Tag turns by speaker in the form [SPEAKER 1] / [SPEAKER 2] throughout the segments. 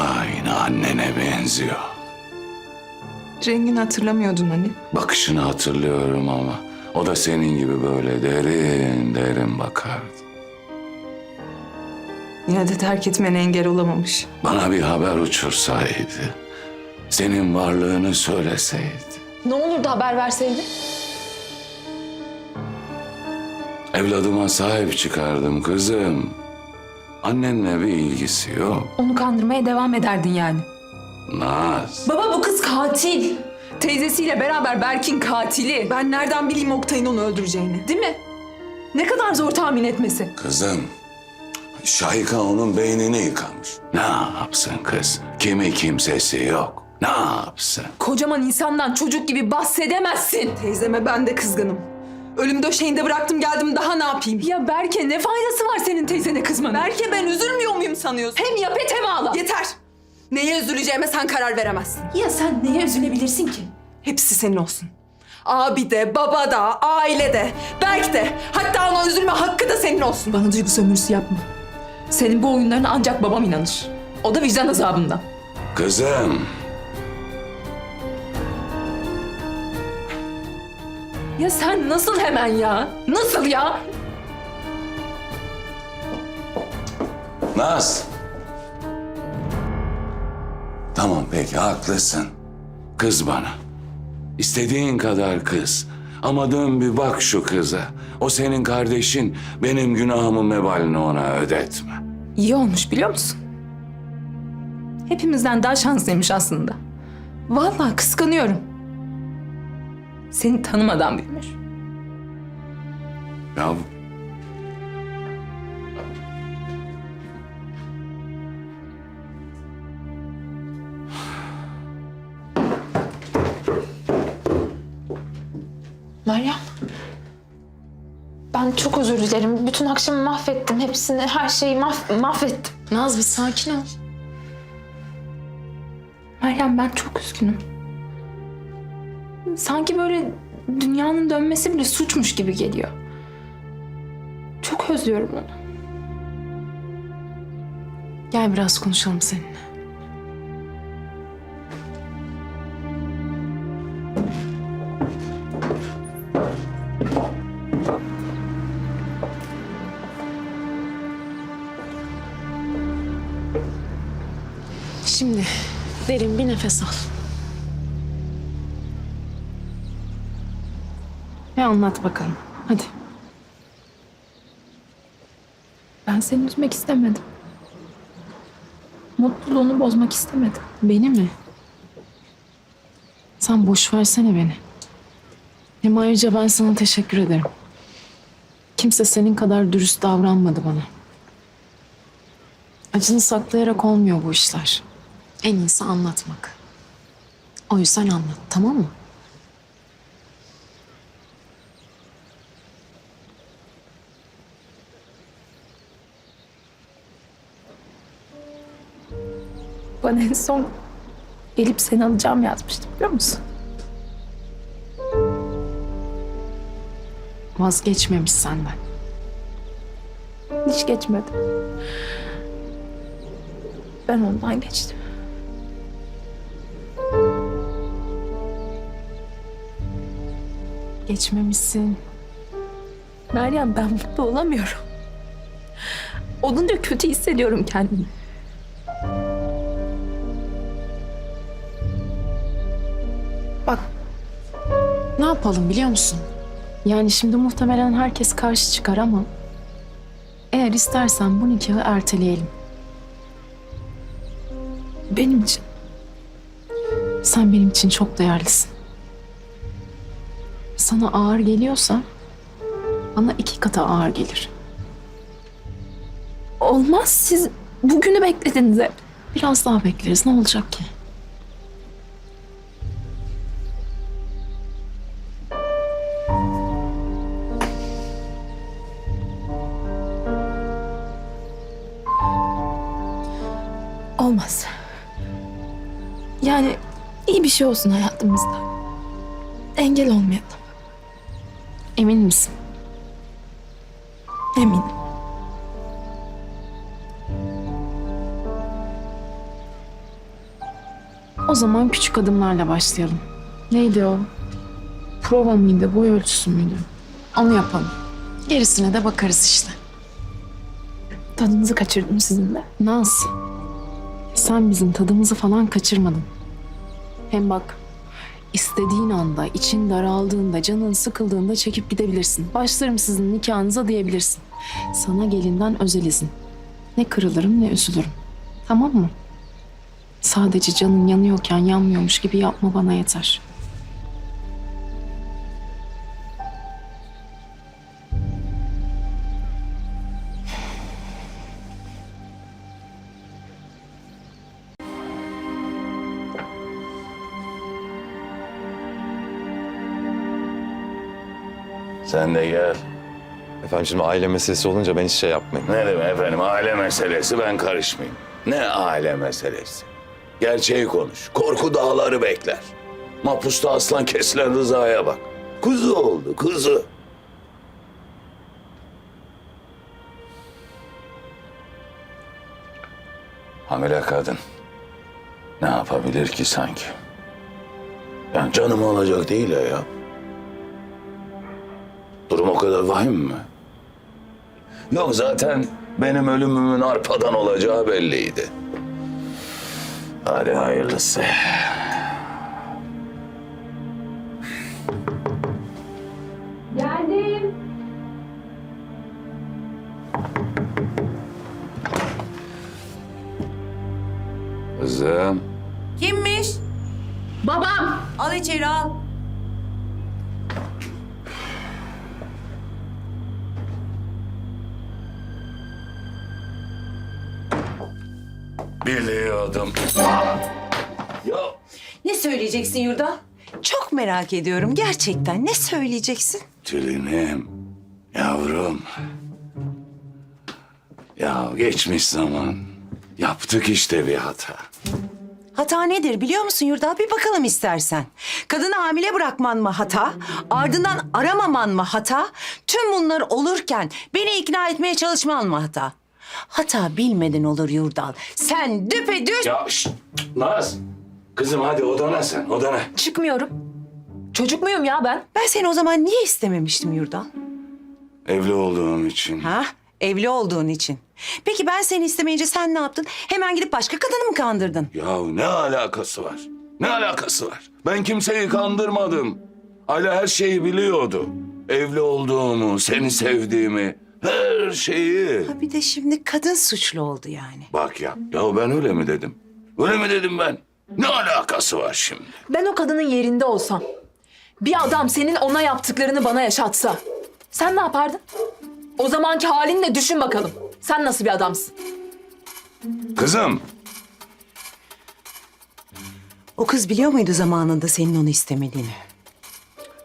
[SPEAKER 1] aynı annene benziyor.
[SPEAKER 2] Rengini hatırlamıyordun hani.
[SPEAKER 1] Bakışını hatırlıyorum ama o da senin gibi böyle derin derin bakardı.
[SPEAKER 2] Yine de terk etmene engel olamamış.
[SPEAKER 1] Bana bir haber uçursaydı, senin varlığını söyleseydi.
[SPEAKER 3] Ne olurdu haber verseydin?
[SPEAKER 1] Evladıma sahip çıkardım kızım. Annenle bir ilgisi yok.
[SPEAKER 3] Onu kandırmaya devam ederdin yani.
[SPEAKER 1] Naz.
[SPEAKER 3] Baba bu kız katil.
[SPEAKER 2] Teyzesiyle beraber Berk'in katili. Ben nereden bileyim Oktay'ın onu öldüreceğini?
[SPEAKER 3] Değil mi? Ne kadar zor tahmin etmesi.
[SPEAKER 1] Kızım, Şahika onun beynini yıkamış. Ne yapsın kız? Kimi kimsesi yok. Ne yapsın?
[SPEAKER 3] Kocaman insandan çocuk gibi bahsedemezsin.
[SPEAKER 2] Teyzeme ben de kızgınım. Ölüm döşeğinde bıraktım geldim daha ne yapayım?
[SPEAKER 3] Ya Berke ne faydası var senin teyzene kızmanın?
[SPEAKER 2] Berke ben üzülmüyor muyum sanıyorsun?
[SPEAKER 3] hem yapet hem ağla.
[SPEAKER 2] Yeter. Neye üzüleceğime sen karar veremezsin.
[SPEAKER 3] Ya sen neye üzülebilirsin ki?
[SPEAKER 2] Hepsi senin olsun. Abi de, baba da, aile de, Berk de. Hatta ona üzülme hakkı da senin olsun.
[SPEAKER 3] Bana duygu sömürüsü yapma. Senin bu oyunlarına ancak babam inanır. O da vicdan azabından.
[SPEAKER 1] Kızım,
[SPEAKER 3] Ya sen nasıl hemen ya? Nasıl ya?
[SPEAKER 1] Naz. Tamam peki haklısın. Kız bana. İstediğin kadar kız. Ama dön bir bak şu kıza. O senin kardeşin. Benim günahımın mebalini ona ödetme.
[SPEAKER 3] İyi olmuş biliyor musun? Hepimizden daha şanslıymış aslında. Vallahi kıskanıyorum. Seni tanımadan büyümüş.
[SPEAKER 1] Ya
[SPEAKER 4] Meryem. Ben çok özür dilerim. Bütün akşamı mahvettim. Hepsini, her şeyi mah- mahvettim.
[SPEAKER 3] Naz bir sakin ol. Meryem ben çok üzgünüm. Sanki böyle dünyanın dönmesi bile suçmuş gibi geliyor. Çok özlüyorum onu.
[SPEAKER 5] Gel biraz konuşalım seninle. Şimdi derin bir nefes al. Ve anlat bakalım. Hadi.
[SPEAKER 3] Ben seni üzmek istemedim. Mutluluğunu bozmak istemedim.
[SPEAKER 5] Beni mi? Sen boş versene beni. Hem ayrıca ben sana teşekkür ederim. Kimse senin kadar dürüst davranmadı bana. Acını saklayarak olmuyor bu işler. En iyisi anlatmak. O yüzden anlat, tamam mı?
[SPEAKER 3] Bana en son gelip seni alacağım yazmıştı biliyor musun?
[SPEAKER 5] Vazgeçmemiş senden.
[SPEAKER 3] Hiç geçmedi. Ben ondan geçtim.
[SPEAKER 5] Geçmemişsin.
[SPEAKER 3] Meryem ben mutlu olamıyorum. Olunca kötü hissediyorum kendimi.
[SPEAKER 5] Ne yapalım biliyor musun? Yani şimdi muhtemelen herkes karşı çıkar ama... Eğer istersen bu nikahı erteleyelim.
[SPEAKER 3] Benim için.
[SPEAKER 5] Sen benim için çok değerlisin. Sana ağır geliyorsa bana iki katı ağır gelir.
[SPEAKER 3] Olmaz siz bugünü beklediniz hep.
[SPEAKER 5] Biraz daha bekleriz ne olacak ki?
[SPEAKER 3] Şey olsun hayatımızda. Engel olmayalım.
[SPEAKER 5] Emin misin?
[SPEAKER 3] Eminim.
[SPEAKER 5] O zaman küçük adımlarla başlayalım. Neydi o? Prova mıydı, boy ölçüsü müydü? Onu yapalım. Gerisine de bakarız işte.
[SPEAKER 3] Tadınızı kaçırdım sizin de.
[SPEAKER 5] Naz, sen bizim tadımızı falan kaçırmadın. Hem bak, istediğin anda, için daraldığında, canın sıkıldığında çekip gidebilirsin. Başlarım sizin nikahınıza diyebilirsin. Sana gelinden özel izin. Ne kırılırım ne üzülürüm. Tamam mı? Sadece canın yanıyorken yanmıyormuş gibi yapma bana yeter.
[SPEAKER 1] Sen de gel.
[SPEAKER 6] Efendim şimdi aile meselesi olunca ben hiç şey yapmayayım.
[SPEAKER 1] Ne demek efendim aile meselesi ben karışmayayım. Ne aile meselesi? Gerçeği konuş. Korku dağları bekler. Mapusta aslan kesilen Rıza'ya bak. Kuzu oldu kuzu. Hamile kadın. Ne yapabilir ki sanki? Yani canım olacak değil ya ya. Durum o kadar vahim mi? Yok zaten benim ölümümün arpadan olacağı belliydi. Hadi hayırlısı. Geldim. Kızım.
[SPEAKER 2] Kimmiş?
[SPEAKER 5] Babam!
[SPEAKER 2] Al içeri al.
[SPEAKER 1] Biliyordum. Ya
[SPEAKER 7] Ne söyleyeceksin Yurda? Çok merak ediyorum gerçekten. Ne söyleyeceksin?
[SPEAKER 1] Tülinim, yavrum. Ya geçmiş zaman. Yaptık işte bir hata.
[SPEAKER 7] Hata nedir biliyor musun Yurda? Bir bakalım istersen. Kadını hamile bırakman mı hata? Ardından aramaman mı hata? Tüm bunlar olurken beni ikna etmeye çalışman mı hata? Hata bilmeden olur Yurdal. Sen düpedüz...
[SPEAKER 1] Ya şşt, Naz. Kızım hadi odana sen, odana.
[SPEAKER 3] Çıkmıyorum. Çocuk muyum ya ben?
[SPEAKER 7] Ben seni o zaman niye istememiştim Yurdal?
[SPEAKER 1] Evli olduğum için.
[SPEAKER 7] Ha? Evli olduğun için. Peki ben seni istemeyince sen ne yaptın? Hemen gidip başka kadını mı kandırdın?
[SPEAKER 1] Ya ne alakası var? Ne alakası var? Ben kimseyi kandırmadım. Ayla her şeyi biliyordu. Evli olduğumu, seni sevdiğimi, her şeyi.
[SPEAKER 7] Ha bir de şimdi kadın suçlu oldu yani.
[SPEAKER 1] Bak ya, ya ben öyle mi dedim? Öyle mi dedim ben? Ne alakası var şimdi?
[SPEAKER 3] Ben o kadının yerinde olsam. Bir adam senin ona yaptıklarını bana yaşatsa. Sen ne yapardın? O zamanki halinle düşün bakalım. Sen nasıl bir adamsın?
[SPEAKER 1] Kızım,
[SPEAKER 7] O kız biliyor muydu zamanında senin onu istemediğini?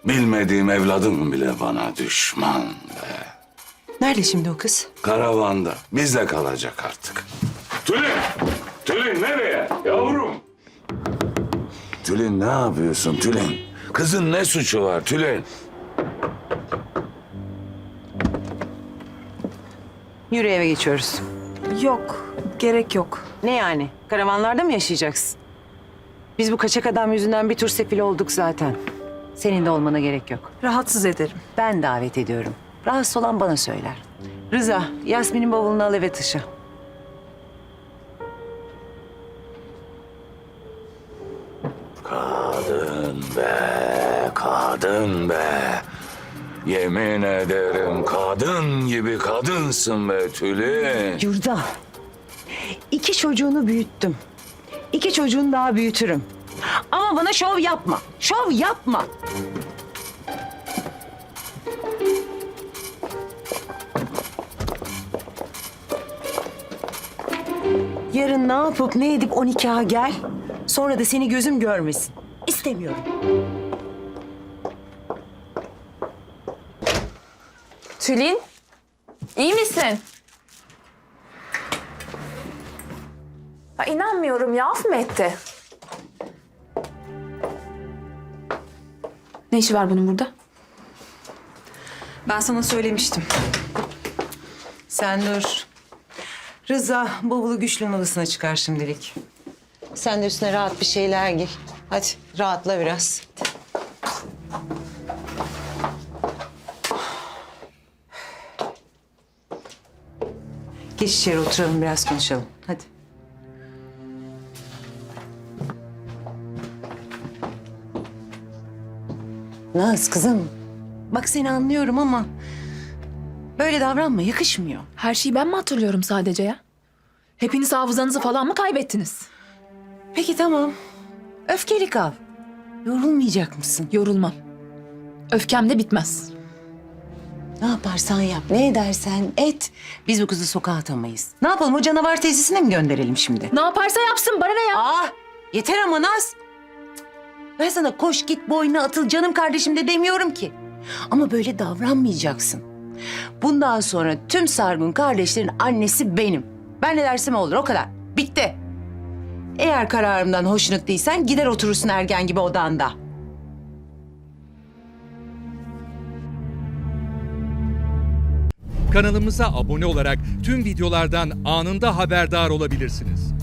[SPEAKER 1] bilmediğim evladım bile bana düşman be.
[SPEAKER 7] Nerede şimdi o kız?
[SPEAKER 1] Karavanda, bizde kalacak artık. Tülin, Tülin nereye yavrum? Tülin ne yapıyorsun Tülin? Kızın ne suçu var Tülin?
[SPEAKER 7] Yürü eve geçiyoruz.
[SPEAKER 2] Yok, gerek yok.
[SPEAKER 7] Ne yani? Karavanlarda mı yaşayacaksın? Biz bu kaçak adam yüzünden bir tur sefil olduk zaten. Senin de olmana gerek yok.
[SPEAKER 2] Rahatsız ederim.
[SPEAKER 7] Ben davet ediyorum. Rahatsız olan bana söyler. Rıza, Yasmin'in bavulunu al eve taşı.
[SPEAKER 1] Kadın be, kadın be. Yemin ederim kadın gibi kadınsın be Tülin.
[SPEAKER 7] Yurda, iki çocuğunu büyüttüm. İki çocuğunu daha büyütürüm. Ama bana şov yapma. Şov yapma. Yarın ne yapıp ne edip o nikaha gel. Sonra da seni gözüm görmesin. İstemiyorum.
[SPEAKER 3] Tülin, iyi misin? Ya inanmıyorum ya, af mı etti? Ne işi var bunun burada?
[SPEAKER 2] Ben sana söylemiştim.
[SPEAKER 7] Sen dur. Rıza bavulu güçlünün odasına çıkar şimdilik. Sen de üstüne rahat bir şeyler giy. Hadi rahatla biraz. Geç içeri oturalım biraz konuşalım. Hadi. Naz kızım. Bak seni anlıyorum ama böyle davranma yakışmıyor.
[SPEAKER 3] Her şeyi ben mi hatırlıyorum sadece ya? Hepiniz hafızanızı falan mı kaybettiniz?
[SPEAKER 7] Peki tamam. Öfkeli kal. Yorulmayacak mısın?
[SPEAKER 3] Yorulmam. Öfkem de bitmez.
[SPEAKER 7] Ne yaparsan yap, ne edersen et. Biz bu kızı sokağa atamayız. Ne yapalım o canavar tesisine mi gönderelim şimdi?
[SPEAKER 3] Ne yaparsa yapsın bana ne ya?
[SPEAKER 7] Aa, yeter ama Naz. Ben sana koş git boyuna atıl canım kardeşim de demiyorum ki. Ama böyle davranmayacaksın. Bundan sonra tüm Sargun kardeşlerin annesi benim. Ben ne dersem olur o kadar. Bitti. Eğer kararımdan hoşnut değilsen gider oturursun ergen gibi odanda.
[SPEAKER 8] Kanalımıza abone olarak tüm videolardan anında haberdar olabilirsiniz.